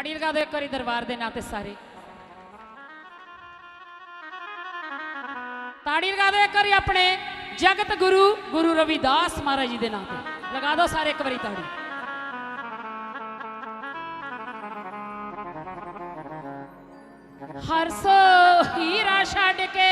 ਤਾੜੀ ਲਗਾ ਦਿਓ ਇੱਕ ਵਾਰੀ ਦਰਬਾਰ ਦੇ ਨਾਂ ਤੇ ਸਾਰੇ ਤਾੜੀ ਲਗਾ ਦਿਓ ਇੱਕ ਵਾਰੀ ਆਪਣੇ ਜਗਤ ਗੁਰੂ ਗੁਰੂ ਰਵਿਦਾਸ ਮਹਾਰਾਜ ਜੀ ਦੇ ਨਾਂ ਤੇ ਲਗਾ ਦਿਓ ਸਾਰੇ ਇੱਕ ਵਾਰੀ ਤਾੜੀ ਹਰ ਸੋ ਹੀਰਾ ਛੱਡ ਕੇ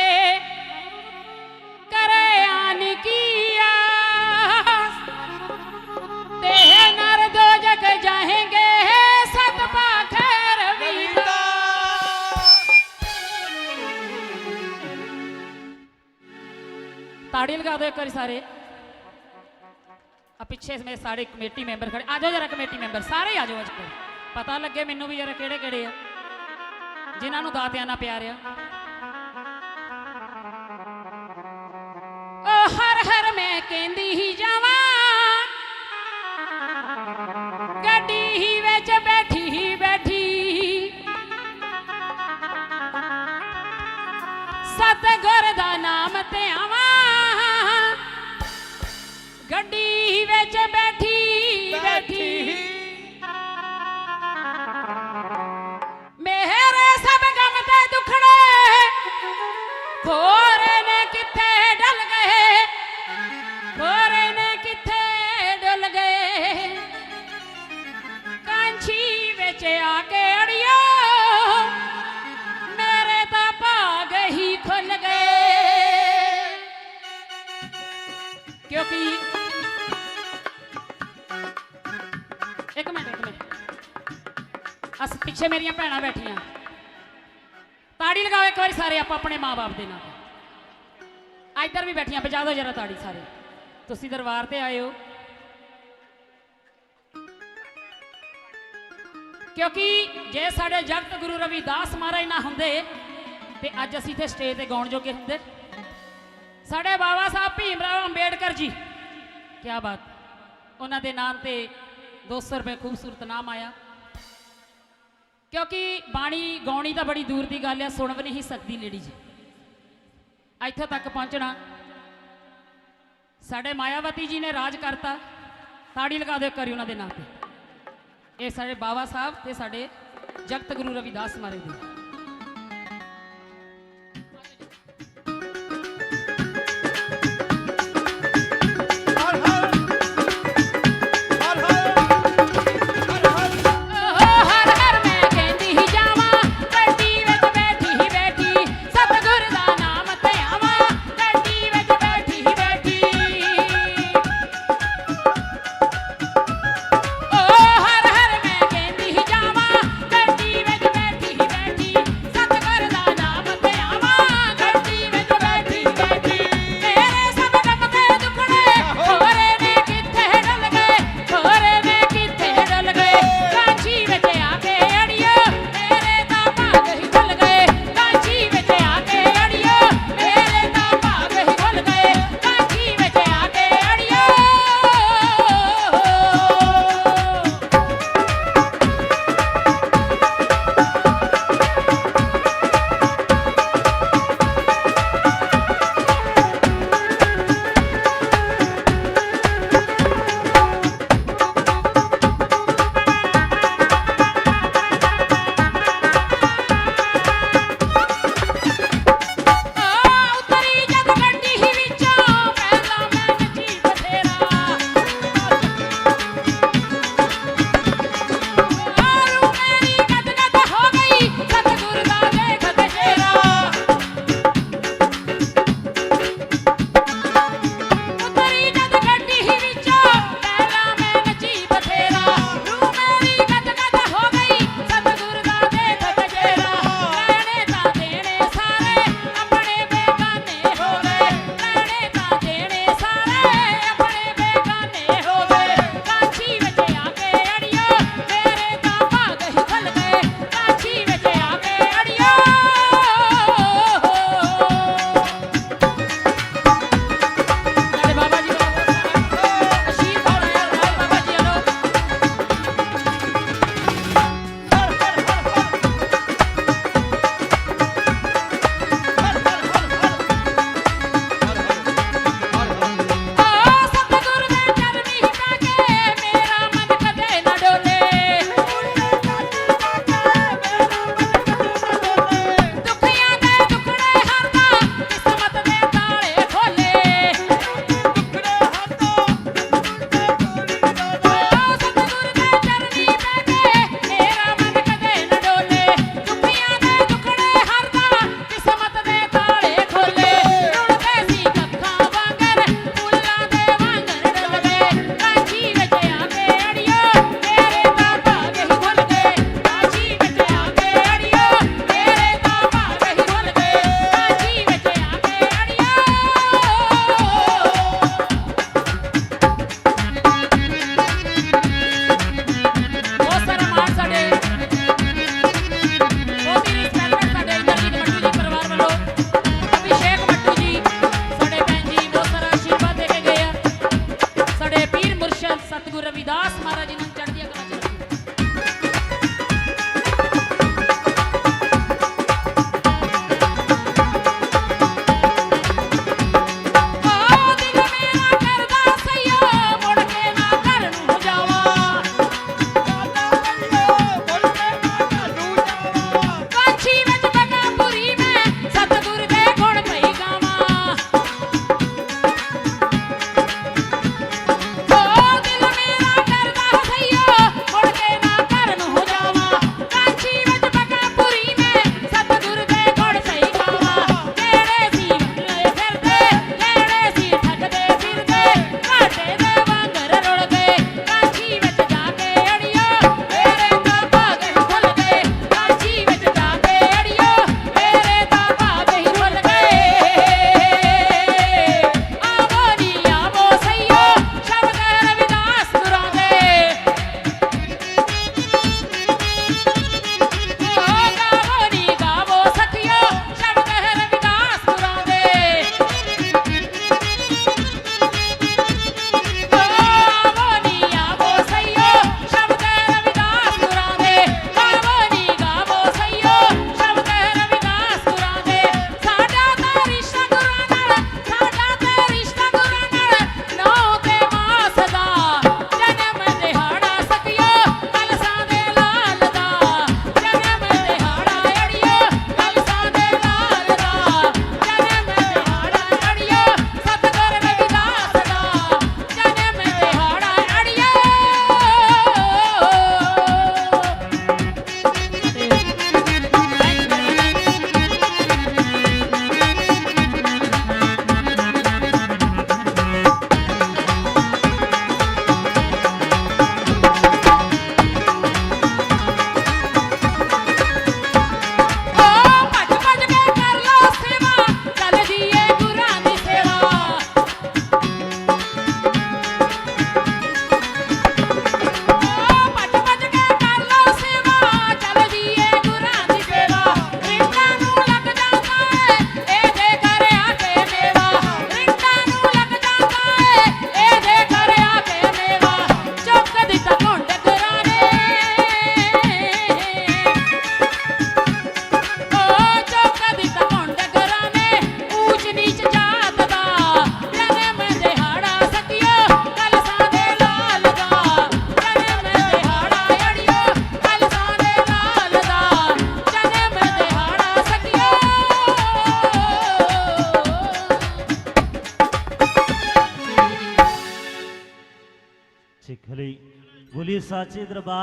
ਤਾੜੀ ਲਗਾ ਦਿਓ ਇੱਕ ਵਾਰੀ ਸਾਰੇ ਆ ਪਿੱਛੇ ਮੇਰੇ ਸਾਰੇ ਕਮੇਟੀ ਮੈਂਬਰ ਖੜੇ ਆ ਜਾਓ ਜਰਾ ਕਮੇਟੀ ਮੈਂਬਰ ਸਾਰੇ ਆ ਜਾਓ ਅੱਜ ਕੋਲ ਪਤਾ ਲੱਗੇ ਮੈਨੂੰ ਵੀ ਜਰਾ ਕਿਹੜੇ ਕਿਹੜੇ ਆ ਜਿਨ੍ਹਾਂ ਨੂੰ ਦਾਤਿਆਂ ਨਾਲ ਪਿਆਰ ਆ ਓ ਹਰ ਹਰ ਮੈਂ ਕਹਿੰਦੀ ਹੀ ਜਾਵਾਂ ਗੱਡੀ ਹੀ ਵਿੱਚ ਬੈਠੀ ਹੀ ਬੈਠੀ ਸਤਿਗੁਰ ਦਾ ਨਾਮ ਤੇ ਆਵਾਂ ਗੱਡੀ ਵਿੱਚ ਇੱਕ ਮਿੰਟ ਇੱਕ ਮਿੰਟ। ਅਸ ਪਿੱਛੇ ਮੇਰੀਆਂ ਭੈਣਾਂ ਬੈਠੀਆਂ। ਤਾੜੀ ਲਗਾਓ ਇੱਕ ਵਾਰੀ ਸਾਰੇ ਆਪਾਂ ਆਪਣੇ ਮਾਪੇ ਦੇ ਨਾਲ ਤੇ। ਇੱਧਰ ਵੀ ਬੈਠੀਆਂ ਵਜਾ ਦਿਓ ਜਰਾ ਤਾੜੀ ਸਾਰੇ। ਤੁਸੀਂ ਦਰਬਾਰ ਤੇ ਆਏ ਹੋ। ਕਿਉਂਕਿ ਜੇ ਸਾਡੇ ਜਗਤ ਗੁਰੂ ਰਵਿਦਾਸ ਮਹਾਰਾਜ ਨਾ ਹੁੰਦੇ, ਤੇ ਅੱਜ ਅਸੀਂ ਇੱਥੇ ਸਟੇਜ ਤੇ ਗਾਉਣ ਜੋਗੇ ਹੁੰਦੇ। ਸਾਡੇ ਬਾਬਾ ਸਾਹਿਬ ਭੀਮ ਰਾਓ ਅੰਬੇਡਕਰ ਜੀ ਕੀ ਬਾਤ। ਉਹਨਾਂ ਦੇ ਨਾਮ ਤੇ 200 ਰੁਪਏ ਖੂਬਸੂਰਤ ਨਾਮ ਆਇਆ। ਕਿਉਂਕਿ ਬਾਣੀ ਗਾਉਣੀ ਤਾਂ ਬੜੀ ਦੂਰ ਦੀ ਗੱਲ ਆ ਸੁਣ ਵੀ ਨਹੀਂ ਸਕਦੀ ਲੇਡੀ ਜੀ। ਇੱਥੇ ਤੱਕ ਪਹੁੰਚਣਾ। ਸਾਡੇ ਮਾਇਆਵਤੀ ਜੀ ਨੇ ਰਾਜ ਕਰਤਾ। ਤਾੜੀ ਲਗਾ ਦਿਓ ਕਰੀ ਉਹਨਾਂ ਦੇ ਨਾਂ ਤੇ। ਇਹ ਸਾਡੇ ਬਾਬਾ ਸਾਹਿਬ ਤੇ ਸਾਡੇ ਜਗਤ ਗੁਰੂ ਰਵਿਦਾਸ ਮਹਾਰਾਜ ਦੇ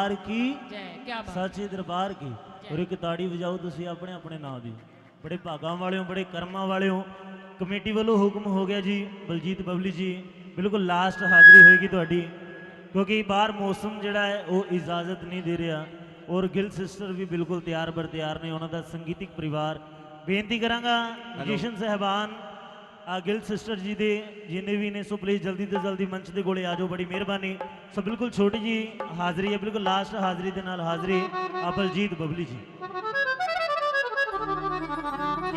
ਦਰਬਾਰ ਕੀ? ਜੈ ਕੀ ਬਾਤ। ਸਾਚੇ ਦਰਬਾਰ ਕੀ? ਔਰ ਇੱਕ ਤਾੜੀ ਵਜਾਓ ਤੁਸੀਂ ਆਪਣੇ ਆਪਣੇ ਨਾਂ ਦੀ। ਬੜੇ ਭਾਗਾਂ ਵਾਲਿਓ ਬੜੇ ਕਰਮਾਂ ਵਾਲਿਓ। ਕਮੇਟੀ ਵੱਲੋਂ ਹੁਕਮ ਹੋ ਗਿਆ ਜੀ ਬਲਜੀਤ ਬਬਲੀ ਜੀ। ਬਿਲਕੁਲ ਲਾਸਟ ਹਾਜ਼ਰੀ ਹੋਏਗੀ ਤੁਹਾਡੀ। ਕਿਉਂਕਿ ਬਾਹਰ ਮੌਸਮ ਜਿਹੜਾ ਹੈ ਉਹ ਇਜਾਜ਼ਤ ਨਹੀਂ ਦੇ ਰਿਹਾ। ਔਰ ਗਿਲ ਸਿਸਟਰ ਵੀ ਬਿਲਕੁਲ ਤਿਆਰ ਬਰ ਤਿਆਰ ਨੇ ਉਹਨਾਂ ਦਾ ਸੰਗੀਤਿਕ ਪਰਿਵਾਰ। ਬੇਨਤੀ ਕਰਾਂਗਾ ਜਸ਼ਨ ਸਹਿਬਾਨ ਆ ਗਿਲ ਸਿਸਟਰ ਜੀ ਦੇ ਜਿੰਨੇ ਵੀ ਨੇ ਸੋ ਪਲੀਜ਼ ਜਲਦੀ ਤੋਂ ਜਲਦੀ ਮੰਚ ਦੇ ਕੋਲੇ ਆ ਜਾਓ ਬੜੀ ਮਿਹਰਬਾਨੀ। ਸੋ ਬਿਲਕੁਲ ਛੋਟੀ ਜੀ ਹਾਜ਼ਰੀ ਹੈ ਬਿਲਕੁਲ ਲਾਸਟ ਹਾਜ਼ਰੀ ਦੇ ਨਾਲ ਹਾਜ਼ਰੀ ਆ ਬਲਜੀਤ ਬਬਲੀ ਜੀ।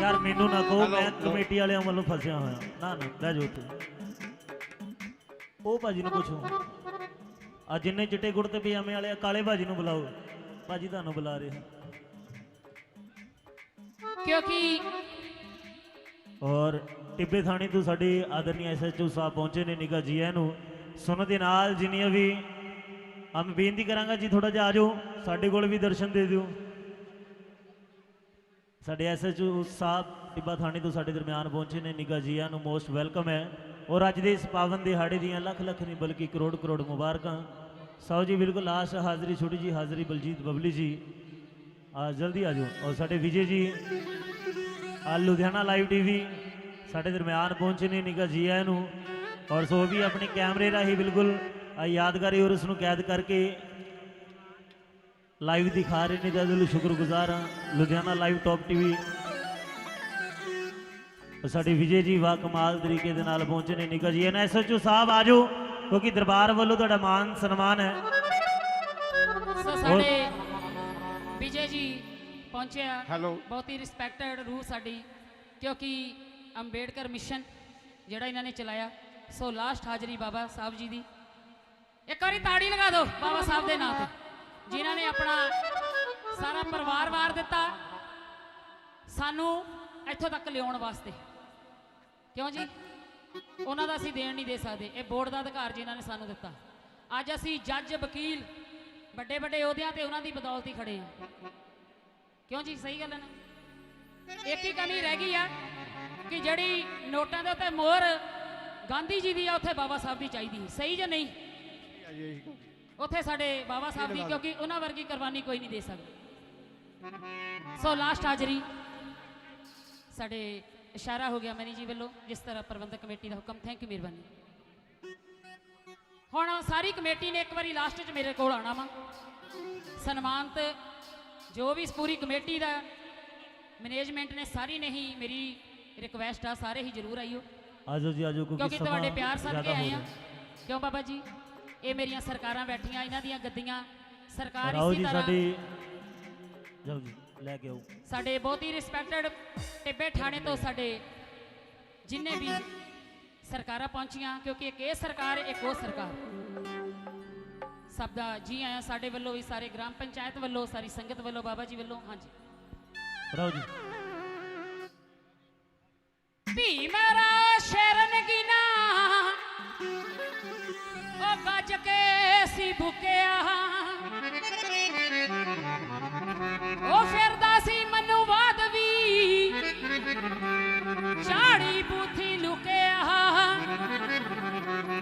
ਯਾਰ ਮੈਨੂੰ ਨਾ ਕਹੋ ਮੈਂ ਕਮੇਟੀ ਵਾਲਿਆਂ ਵੱਲੋਂ ਫਸਿਆ ਹੋਇਆ। ਨਾ ਨਾ ਬਹਿ ਜਾਓ ਉੱਥੇ। ਉਹ ਭਾਜੀ ਨੂੰ ਪੁੱਛੋ। ਆ ਜਿੰਨੇ ਚਿੱਟੇ ਕੁੜਤੇ ਪਜਾਮੇ ਵਾਲੇ ਆ, ਕਾਲੇ ਭਾਜੀ ਨੂੰ ਬੁਲਾਓ। ਭਾਜੀ ਤੁਹਾਨੂੰ ਬੁਲਾ ਰਹੇ ਕਿਉਂਕਿ ਔਰ ਟਿੱਬੇ ਥਾਣੇ ਤੋਂ ਸਾਡੇ ਆਦਰਨੀ ਐਸਐਚਓ ਸਾਹਿਬ ਪਹੁੰਚੇ ਨੇ ਨਿਕਾ ਜੀ ਨੂੰ ਸੁਣ ਦੇ ਨਾਲ ਜਿੰਨੀਆਂ ਵੀ ਆ ਮੈਂ ਬੇਨਤੀ ਕਰਾਂਗਾ ਜੀ ਥੋੜਾ ਜਿਹਾ ਆ ਜਾਓ, ਸਾਡੇ ਕੋਲ ਵੀ ਦਰਸ਼ਨ ਦੇ ਦਿਓ। ਸਾਡੇ ਐਸਐਚਓ ਸਾਹਿਬ ਟਿੱਬਾ ਥਾਣੇ ਤੋਂ ਸਾਡੇ ਦਰਮਿਆਨ ਪਹੁੰਚੇ ਨੇ ਨਿਕਾ ਜੀ ਨੂੰ ਮੋਸਟ ਵੈਲਕਮ ਹੈ। ਔਰ ਅੱਜ ਦੇ ਇਸ ਪਾਵਨ ਦਿਹਾੜੇ ਦੀਆਂ ਲੱਖ ਲੱਖ ਨਹੀਂ ਬਲਕਿ ਕਰੋੜ ਕਰੋੜ ਮੁਬਾਰਕਾਂ। ਸਾਓ ਜੀ, ਬਿਲਕੁਲ ਲਾਸਟ ਹਾਜ਼ਰੀ, ਛੋਟੀ ਜੀ ਹਾਜ਼ਰੀ ਬਲਜੀਤ ਬਬਲੀ ਜੀ। ਆ, ਜਲਦੀ ਆ ਜਾਓ। ਔਰ ਸਾਡੇ ਵਿਜੇ ਜੀ, ਆ ਲੁਧਿਆਣਾ ਲਾਈਵ ਟੀਵੀ। ਸਾਡੇ ਦਰਮਿਆਨ ਪਹੁੰਚੇ ਨੇ ਨਿਕਾ ਜੀ ਆਇਆਂ ਨੂੰ। ਔਰ ਸੋ ਵੀ ਆਪਣੇ ਕੈਮਰੇ ਰਾਹੀਂ ਬਿਲਕੁਲ ਆ ਯਾਦਗਾਰੀ ਔਰ ਉਸ ਨੂੰ ਕੈਦ ਕਰਕੇ ਲਾਈਵ ਦਿਖਾ ਰਹੇ ਨੇ ਲਈ ਸ਼ੁਕਰਗੁਜ਼ਾਰ ਹਾਂ। Ludhiana live top TV. ਸਾਡੇ ਵਿਜੇ ਜੀ ਵਾ ਕਮਾਲ ਤਰੀਕੇ ਦੇ ਨਾਲ ਪਹੁੰਚੇ ਨੇ ਨਿਕਾ ਜੀ ਇਹਨਾਂ ਐਸਐਚਓ ਸਾਹਿਬ ਆ ਜਾਓ ਕਿਉਂਕਿ ਦਰਬਾਰ ਵੱਲੋਂ ਤੁਹਾਡਾ ਮਾਨ ਸਨਮਾਨ ਹੈ। ਸਾਡੇ ਵਿਜੇ ਜੀ ਪਹੁੰਚਿਆ ਹੈਲੋ। ਬਹੁਤ ਹੀ ਰਿਸਪੈਕਟਡ ਰੂਹ ਸਾਡੀ ਕਿਉਂਕਿ ਅੰਬੇਡਕਰ ਮਿਸ਼ਨ ਜਿਹੜਾ ਇਹਨਾਂ ਨੇ ਚਲਾਇਆ। ਸੋ ਲਾਸਟ ਹਾਜ਼ਰੀ ਬਾਬਾ ਸਾਹਿਬ ਜੀ ਦੀ। ਇੱਕ ਵਾਰੀ ਤਾੜੀ ਲਗਾ ਦਿਓ ਬਾਬਾ ਸਾਹਿਬ ਦੇ ਨਾਂ ਤੇ। ਜਿਨ੍ਹਾਂ ਨੇ ਆਪਣਾ ਸਾਰਾ ਪਰਿਵਾਰ ਵਾਰ ਦਿੱਤਾ। ਸਾਨੂੰ ਇੱਥੋਂ ਤੱਕ ਲਿਆਉਣ ਵਾਸਤੇ। ਕਿਉਂ ਜੀ? ਉਹਨਾਂ ਦਾ ਅਸੀਂ ਦੇਣ ਨਹੀਂ ਦੇ ਸਕਦੇ। ਇਹ ਬੋਰਡ ਦਾ ਅਧਿਕਾਰ ਜਿਨ੍ਹਾਂ ਨੇ ਸਾਨੂੰ ਦਿੱਤਾ। ਅੱਜ ਅਸੀਂ ਜੱਜ, ਵਕੀਲ ਵੱਡੇ ਵੱਡੇ ਅਹੁਦਿਆਂ ਤੇ ਉਹਨਾਂ ਦੀ ਬਦੌਲਤ ਹੀ ਖੜੇ ਹਾਂ। ਕਿਉਂ ਜੀ? ਸਹੀ ਗੱਲ ਹੈ ਨਾ? ਇੱਕ ਹੀ ਕਮੀ ਰਹਿ ਗਈ ਆ। ਕਿ ਜਿਹੜੀ ਨੋਟਾਂ ਦੇ ਉੱਤੇ ਮੋਹਰ ਗਾਂਧੀ ਜੀ ਦੀ ਆ, ਉੱਥੇ ਬਾਬਾ ਸਾਹਿਬ ਦੀ ਚਾਹੀਦੀ ਸਹੀ ਜਾਂ ਨਹੀਂ? ਉੱਥੇ ਸਾਡੇ ਬਾਬਾ ਸਾਹਿਬ ਦੀ, ਕਿਉਂਕਿ ਉਹਨਾਂ ਵਰਗੀ ਕੁਰਬਾਨੀ ਕੋਈ ਨਹੀਂ ਦੇ ਸਕਦਾ। ਸੋ ਲਾਸਟ ਹਾਜ਼ਰੀ। ਸਾਡੇ ਇਸ਼ਾਰਾ ਹੋ ਗਿਆ ਮਨੀ ਜੀ ਵੱਲੋਂ, ਜਿਸ ਤਰ੍ਹਾਂ ਪ੍ਰਬੰਧਕ ਕਮੇਟੀ ਦਾ ਹੁਕਮ। ਥੈਂਕ ਯੂ ਮਿਹਰਬਾਨੀ। ਹੁਣ ਸਾਰੀ ਕਮੇਟੀ ਨੇ ਇੱਕ ਵਾਰੀ ਲਾਸਟ 'ਚ ਮੇਰੇ ਕੋਲ ਆਉਣਾ ਵਾ। ਸਨਮਾਨਤ ਜੋ ਵੀ ਪੂਰੀ ਕਮੇਟੀ ਦਾ ਮੈਨੇਜਮੈਂਟ ਨੇ, ਸਾਰੀ ਨਹੀਂ ਮੇਰੀ ਰਿਕਵੈਸਟ ਆ ਸਾਰੇ ਹੀ ਜ਼ਰੂਰ ਆਇਓ। ਆਜੋ ਜੀ ਆਜੋ ਕਿਉਂਕਿ ਸਮਾਂ ਤੁਹਾਡੇ ਪਿਆਰ ਸਦਕੇ ਆਏ ਆ। ਕਿਉਂ ਬਾਬਾ ਜੀ? ਇਹ ਮੇਰੀਆਂ ਸਰਕਾਰਾਂ ਬੈਠੀਆਂ ਇਹਨਾਂ ਦੀਆਂ ਗੱਦੀਆਂ। ਸਰਕਾਰ ਇਸੇ ਤਰ੍ਹਾਂ ਸਾਡੇ ਜਾਓ ਜੀ ਲੈ ਕੇ ਆਓ। ਸਾਡੇ ਬਹੁਤ ਹੀ ਰਿਸਪੈਕਟਡ ਟਿੱਬੇ ਥਾਣੇ ਤੋਂ ਸਾਡੇ ਜਿੰਨੇ ਵੀ ਸਰਕਾਰਾਂ ਪਹੁੰਚੀਆਂ ਕਿਉਂਕਿ ਇੱਕ ਇਹ ਸਰਕਾਰ ਇੱਕ ਉਹ ਸਰਕਾਰ। ਸਭ ਦਾ ਜੀ ਆਇਆਂ ਸਾਡੇ ਵੱਲੋਂ ਵੀ ਸਾਰੇ ਗ੍ਰਾਮ ਪੰਚਾਇਤ ਵੱਲੋਂ ਸਾਰੀ ਸੰਗਤ ਵੱਲੋਂ ਬਾਬਾ ਜੀ ਵੱਲੋਂ ਹਾਂਜੀ। ਰਾਓ ਜੀ। ਭੀਮਰਾ ਸ਼ਰਨ ਗਿਨਾ। ਉਹ ਗੱਜ ਕੇ ਸੀ ਭੁਕਿਆ। ਉਹ ਫਿਰਦਾ ਸੀ ਮਨੂ ਵੀ। ਝਾੜੀ ਬੂਥੀ ਲੁਕਿਆ।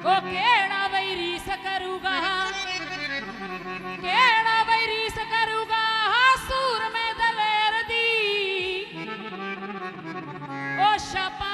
ਉਹ ਕਿਹੜਾ ਵਈ ਰੀਸ ਕਰੂਗਾ? ਕਿਹੜਾ ਵਈ ਰੀਸ ਕਰੂਗਾ? ਉਹ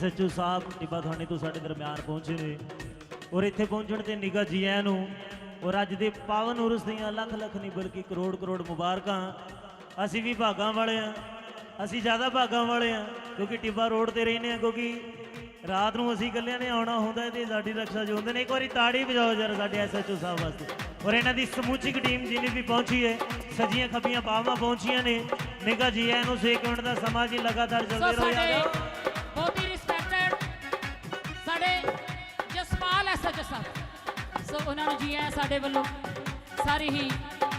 ਐਸਐਚਓ ਸਾਹਿਬ ਟਿੱਬਾ ਥਾਣੇ ਤੋਂ ਸਾਡੇ ਦਰਮਿਆਨ ਪਹੁੰਚੇ ਨੇ ਔਰ ਇੱਥੇ ਪਹੁੰਚਣ ਤੇ ਨਿੱਘਾ ਜੀ ਆਇਆਂ ਨੂੰ ਔਰ ਅੱਜ ਦੇ ਪਾਵਨ ਉਰਸ ਦੀਆਂ ਲੱਖ ਲੱਖ ਨਹੀਂ ਬਲਕਿ ਕਰੋੜ ਕਰੋੜ ਮੁਬਾਰਕਾਂ। ਅਸੀਂ ਵੀ ਭਾਗਾਂ ਵਾਲੇ ਆ। ਅਸੀਂ ਜ਼ਿਆਦਾ ਭਾਗਾਂ ਵਾਲੇ ਆ ਕਿਉਂਕਿ ਟਿੱਬਾ ਰੋਡ ਤੇ ਰਹਿੰਦੇ ਆ ਕਿਉਂਕਿ ਰਾਤ ਨੂੰ ਅਸੀਂ ਇਕੱਲਿਆਂ ਨੇ ਆਉਣਾ ਹੁੰਦਾ ਤੇ ਸਾਡੀ ਰਕਸ਼ਾ ਜੋ ਹੁੰਦੇ ਨੇ। ਇੱਕ ਵਾਰੀ ਤਾੜੀ ਵਜਾਓ ਜਰਾ ਸਾਡੇ ਐਸਐਚਓ ਸਾਹਿਬ ਵਾਸਤੇ। ਔਰ ਇਹਨਾਂ ਦੀ ਸਮੁੱਚੀ ਟੀਮ ਜਿੰਨੀ ਵੀ ਪਹੁੰਚੀ ਹੈ ਸਜੀਆਂ ਖੱਬੀਆਂ ਬਾਹਾਂ ਪਹੁੰਚੀਆਂ ਨੇ। ਨਿੱਘਾ ਜੀ ਆਇਆਂ ਨੂੰ 6 ਮਿੰਟ ਦਾ ਸਮਾਂ ਜੀ ਲਗਾਤਾਰ ਚੱਲਦੇ ਰਹੋ ਯਾਰ ਸੋ ਉਹਨਾਂ ਸਾਡੇ ਵੱਲੋਂ। ਸਾਰੀ ਹੀ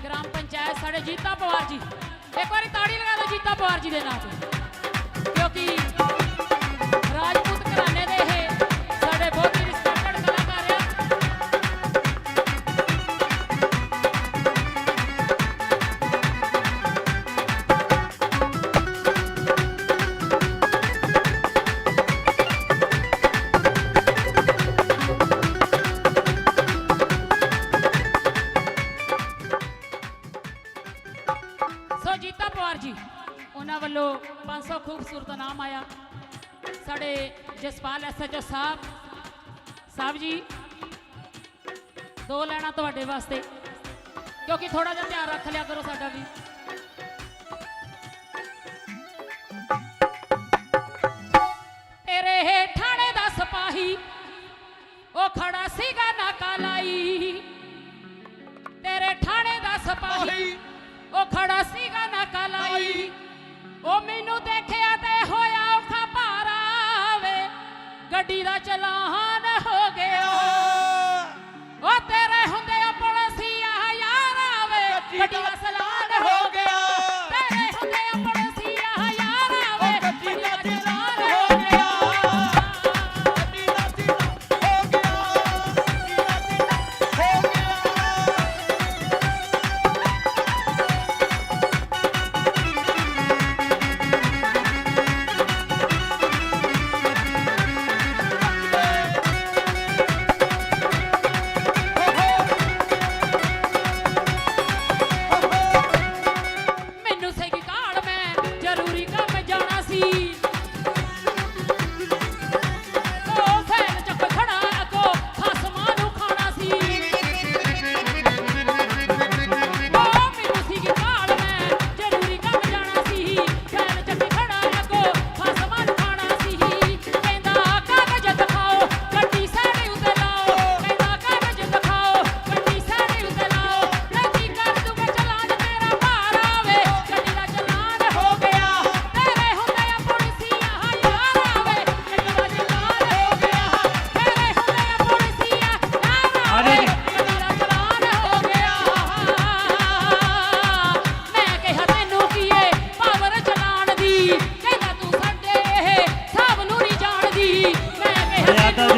ਗ੍ਰਾਮ ਪੰਚਾਇਤ ਸਾਡੇ ਜੀਤਾ ਪਵਾਰ ਜੀ। ਇੱਕ ਵਾਰੀ ਤਾੜੀ ਲਗਾ ਦਿਓ ਜੀਤਾ ਪਵਾਰ ਜੀ ਦੇ ਨਾਂ ਤੇ। ਕਿਉਂਕਿ ਗੱਡੀ ਦਾ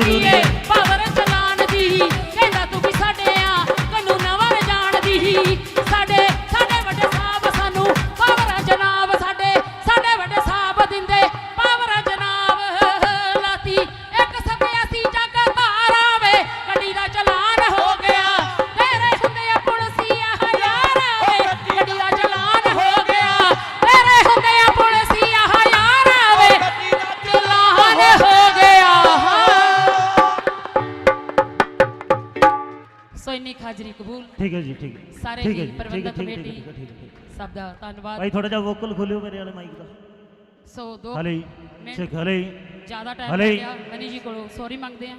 ਕਿਹਾ ਠੀਕ ਹੈ, ਠੀਕ ਹੈ। ਸਭ ਦਾ ਧੰਨਵਾਦ ਭਾਈ ਥੋੜਾ ਜਿਹਾ ਵੋਕਲ ਖੋਲਿਓ ਮੇਰੇ ਵਾਲੇ ਮਾਈਕ ਦਾ ਸੋ ਦੋ ਹਲੇ ਮਿੰਟ ਸਿੱਖ ਹਲੇ ਜ਼ਿਆਦਾ ਟਾਈਮ ਹਲੇ। ਲੱਗ ਗਿਆ ਮਨੀ ਜੀ ਕੋਲੋਂ ਸੌਰੀ ਮੰਗਦੇ ਆ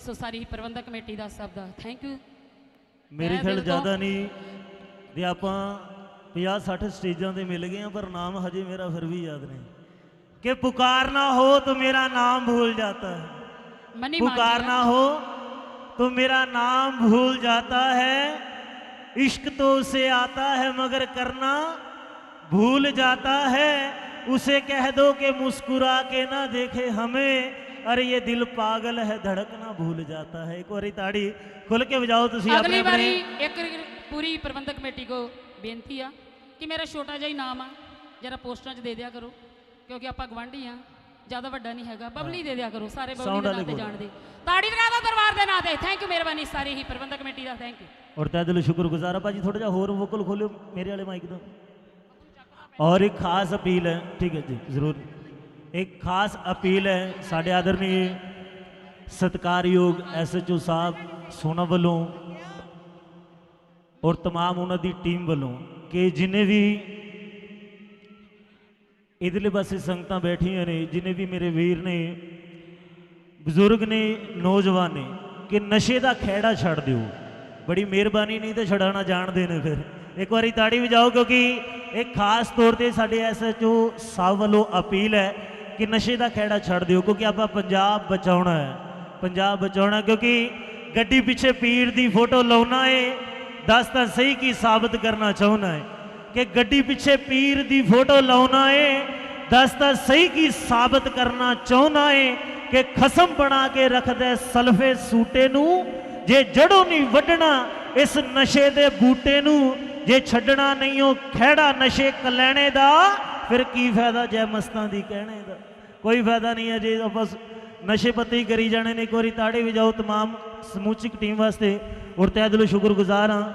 ਸੋ ਸਾਰੀ ਹੀ ਪ੍ਰਬੰਧਕ ਕਮੇਟੀ ਦਾ ਸਭ ਦਾ ਥੈਂਕ ਯੂ ਮੇਰੇ ਮੈਂ ਖਿਆਲ ਦਿਲ ਤੋਂ- ਜ਼ਿਆਦਾ ਨਹੀਂ ਤੇ ਆਪਾਂ 50 60 ਸਟੇਜਾਂ ਤੇ ਮਿਲ ਗਏ ਆ ਪਰ ਨਾਮ ਹਜੇ ਮੇਰਾ ਫਿਰ ਵੀ ਯਾਦ ਨਹੀਂ ਕਿ ਪੁਕਾਰਨਾ ਹੋ तो मेरा नाम भूल जाता है ਮਨੀ पुकारना हो तो मेरा नाम भूल जाता है इश्क तो उसे आता है मगर करना भूल जाता है उसे कह दो कि मुस्कुरा के ना देखे हमें अरे ये दिल पागल है धड़कना भूल जाता है एक बारी ताड़ी खुल के बजाओ ਤੁਸੀਂ ਅਗਲੀ ਆਪਣੇ ਵਾਰੀ ਆਪਣੇ ਇੱਕ ਪੂਰੀ ਪ੍ਰਬੰਧਕ ਕਮੇਟੀ ਕੋ ਬੇਨਤੀ ਆ ਕਿ ਮੇਰਾ ਛੋਟਾ ਜਿਹਾ ਹੀ ਨਾਮ ਆ ਜਰਾ ਪੋਸਟਰਾਂ 'ਚ ਦੇ ਦਿਆ ਕਰੋ ਕਿਉਂਕਿ ਆਪਾਂ ਗਵਾਂਢੀ ਆ ਜਿਆਦਾ ਵੱਡਾ ਨਹੀਂ ਹੈਗਾ ਬਬਲੀ ਦੇ ਦਿਆ ਕਰੋ ਸਾਰੇ ਬਬਲੀ Sound ਦੇ ਵਾਲੇ ਨਾਂ ਤੇ ਬੋਲੋ। ਜਾਣਦੇ ਤਾੜੀ ਲਗਾ ਦਿਓ ਦਰਬਾਰ ਦੇ ਨਾਂ ਤੇ ਥੈਂਕ ਯੂ ਮਿਹਰਬਾਨੀ ਸਾਰੀ ਹੀ ਪ੍ਰਬੰਧਕ ਕਮੇਟੀ ਦਾ ਥੈਂਕ ਯੂ ਔਰ ਤਹਿ ਦਿਲੋਂ ਸ਼ੁਕਰਗੁਜ਼ਾਰ ਆ ਭਾਜੀ ਥੋੜਾ ਜਿਹਾ ਹੋਰ ਵੋਕਲ ਖੋਲਿਓ ਮੇਰੇ ਵਾਲੇ ਮਾਈਕ ਤੋਂ ਔਰ ਇੱਕ ਖਾਸ ਅਪੀਲ ਹੈ ਠੀਕ ਹੈ ਜੀ ਜ਼ਰੂਰ ਇੱਕ ਖਾਸ ਅਪੀਲ ਹੈ ਸਾਡੇ ਆਦਰਨੀ ਸਤਿਕਾਰਯੋਗ ਐਸਐਚਓ ਸਾਹਿਬ ਸੋਨਾ ਵੱਲੋਂ ਔਰ तमाम ਉਹਨਾਂ ਦੀ ਟੀਮ ਵੱਲੋਂ ਕਿ ਜਿਨੇ ਵੀ ਇਧਰਲੇ ਪਾਸੇ ਸੰਗਤਾਂ ਬੈਠੀਆਂ ਨੇ ਜਿਨੇ ਵੀ ਮੇਰੇ ਵੀਰ ਨੇ ਬਜ਼ੁਰਗ ਨੇ ਨੌਜਵਾਨ ਨੇ ਕਿ ਨਸ਼ੇ ਦਾ ਖਹਿੜਾ ਛੱਡ ਦਿਓ ਬੜੀ ਮਿਹਰਬਾਨੀ, ਨਹੀਂ ਤੇ ਛਡਾਣਾ ਜਾਣਦੇ ਨੇ ਫਿਰ। ਇੱਕ ਵਾਰੀ ਤਾੜੀ ਵਜਾਓ, ਕਿਉਂਕਿ ਇਹ ਖਾਸ ਤੌਰ ਤੇ ਸਾਡੇ ਐਸਐਚਓ ਸਾਹਿਬ ਵੱਲੋਂ ਅਪੀਲ ਹੈ ਕਿ ਨਸ਼ੇ ਦਾ ਖਹਿੜਾ ਛੱਡ ਦਿਓ, ਕਿਉਂਕਿ ਆਪਾਂ ਪੰਜਾਬ ਬਚਾਉਣਾ ਹੈ। ਪੰਜਾਬ ਬਚਾਉਣਾ, ਕਿਉਂਕਿ ਗੱਡੀ ਪਿੱਛੇ ਪੀਰ ਦੀ ਫੋਟੋ ਲਾਉਣਾ ਏ, ਦੱਸ ਤਾਂ ਸਹੀ ਕੀ ਸਾਬਤ ਕਰਨਾ ਚਾਹੁੰਦਾ ਹੈ ਕਿ ਗੱਡੀ ਪਿੱਛੇ ਪੀਰ ਦੀ ਫੋਟੋ ਲਾਉਣਾ ਏ, ਦੱਸ ਤਾਂ ਸਹੀ ਕੀ ਸਾਬਤ ਕਰਨਾ ਚਾਹੁੰਦਾ ਏ, ਕਿ ਖਸਮ ਬਣਾ ਕੇ ਰੱਖਦਾ ਸਲਫੇ ਸੂਟੇ ਨੂੰ ਜੇ ਜੜੋਂ ਨਹੀਂ ਵੱਢਣਾ ਇਸ ਨਸ਼ੇ ਦੇ ਬੂਟੇ ਨੂੰ ਜੇ ਛੱਡਣਾ ਨਹੀਂ ਉਹ ਖਹਿੜਾ ਨਸ਼ੇ ਕਲੈਣੇ ਦਾ ਫਿਰ ਕੀ ਫਾਇਦਾ ਜੈ ਮਸਤਾਂ ਦੀ ਕਹਿਣੇ ਦਾ ਕੋਈ ਫਾਇਦਾ ਨਹੀਂ ਹੈ ਜੇ ਆਪਾਂ ਸ- ਨਸ਼ੇ ਪੱਤੇ ਹੀ ਕਰੀ ਜਾਣੇ ਨੇ ਇੱਕ ਵਾਰੀ ਤਾੜੇ ਵਜਾਓ तमाम ਸਮੂਚਿਕ ਟੀਮ ਵਾਸਤੇ ਔਰ ਤਹਿ ਦਿਲੋਂ ਸ਼ੁਕਰਗੁਜ਼ਾਰ ਹਾਂ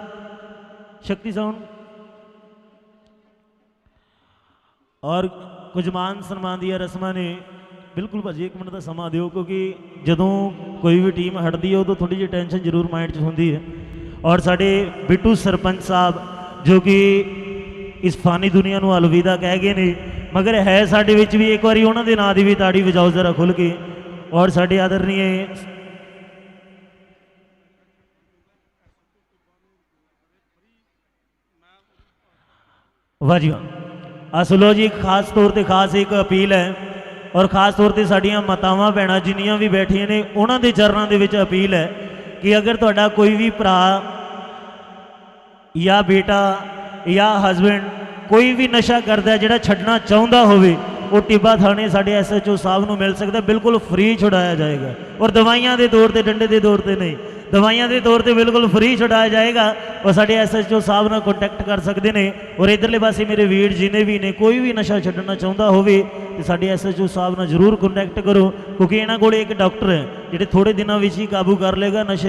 ਸ਼ਕਤੀ ਸਾਊਂਡ ਔਰ ਕੁਝ ਮਾਨ ਸਨਮਾਨ ਦੀਆਂ ਰਸਮਾਂ ਨੇ ਬਿਲਕੁਲ ਭਾਜੀ, ਇੱਕ ਮਿੰਟ ਦਾ ਸਮਾਂ ਦਿਓ, ਕਿਉਂਕਿ ਜਦੋਂ ਕੋਈ ਵੀ ਟੀਮ ਹਟਦੀ ਹੈ, ਉਦੋਂ ਥੋੜੀ ਜਿਹੀ ਟੈਨਸ਼ਨ ਜ਼ਰੂਰ ਮਾਈਂਡ 'ਚ ਹੁੰਦੀ ਹੈ। ਔਰ ਸਾਡੇ ਬਿੱਟੂ ਸਰਪੰਚ ਸਾਹਿਬ, ਜੋ ਕਿ ਇਸ ਫਾਨੀ ਦੁਨੀਆ ਨੂੰ ਅਲਵਿਦਾ ਕਹਿ ਗਏ ਨੇ, ਮਗਰ ਹੈ ਸਾਡੇ ਵਿੱਚ ਵੀ ਇੱਕ ਵਾਰੀ ਉਹਨਾਂ ਦੇ ਨਾਂ ਦੀ ਵੀ ਤਾੜੀ ਵਜਾਓ ਜ਼ਰਾ ਖੁੱਲ ਕੇ। ਔਰ ਸਾਡੇ ਆਦਰਨੀਏ ਵਾਹ ਜੀ ਵਾਹ। ਅਸਲੋ ਜੀ ਖਾਸ ਤੌਰ ਤੇ ਖਾਸ ਇੱਕ ਅਪੀਲ ਹੈ। ਔਰ ਖਾਸ ਤੌਰ ਤੇ ਸਾਡੀਆਂ ਮਾਤਾਵਾਂ, ਭੈਣਾਂ ਜਿੰਨੀਆਂ ਵੀ ਬੈਠੀਆਂ ਨੇ, ਉਹਨਾਂ ਦੇ ਚਰਨਾਂ ਦੇ ਵਿੱਚ ਅਪੀਲ ਹੈ ਕਿ ਅਗਰ ਤੁਹਾਡਾ ਕੋਈ ਵੀ ਭਰਾ ਜਾਂ ਬੇਟਾ ਜਾਂ ਹਸਬੰਡ ਕੋਈ ਵੀ ਨਸ਼ਾ ਕਰਦਾ ਜਿਹੜਾ ਛੱਡਣਾ ਚਾਹੁੰਦਾ ਹੋਵੇ, ਉਹ ਟਿੱਬਾ ਥਾਣੇ ਸਾਡੇ ਐਸਐਚਓ ਸਾਹਿਬ ਨੂੰ ਮਿਲ ਸਕਦਾ ਬਿਲਕੁਲ ਫ੍ਰੀ ਛੁਡਾਇਆ ਜਾਏਗਾ। ਔਰ ਦਵਾਈਆਂ ਦੇ ਤੌਰ ਤੇ, ਡੰਡੇ ਦੇ ਤੌਰ ਤੇ ਨਹੀਂ। ਦਵਾਈਆਂ ਦੇ ਤੌਰ ਤੇ ਬਿਲਕੁਲ ਫ੍ਰੀ ਛੁਡਾਇਆ ਜਾਏਗਾ। ਔਰ ਸਾਡੇ ਐਸਐਚਓ ਸਾਹਿਬ ਨਾਲ ਕੰਟੈਕਟ ਕਰ ਸਕਦੇ ਨੇ ਔਰ ਇਧਰਲੇ ਪਾਸੇ ਮੇਰੇ ਵੀਰ ਜਿਨੇ ਵੀ ਨੇ, ਕੋਈ ਵੀ ਨਸ਼ਾ ਛੱਡਣਾ ਚਾਹੁੰਦਾ ਹੋਵੇ ਤੇ ਸਾਡੇ ਐਸਐਚਓ ਸਾਹਿਬ ਨਾਲ ਜ਼ਰੂਰ ਕੰਟੈਕਟ ਕਰੋ, ਕਿਉਂਕਿ ਇਹਨਾਂ ਕੋਲ ਇੱਕ ਡਾਕਟਰ ਹੈ, ਜਿਹੜੇ ਥੋੜੇ ਦਿਨਾਂ ਵਿੱਚ ਹੀ ਕਾਬੂ ਕਰ ਲੇਗਾ ਨਸ਼ੇ ਦੀ।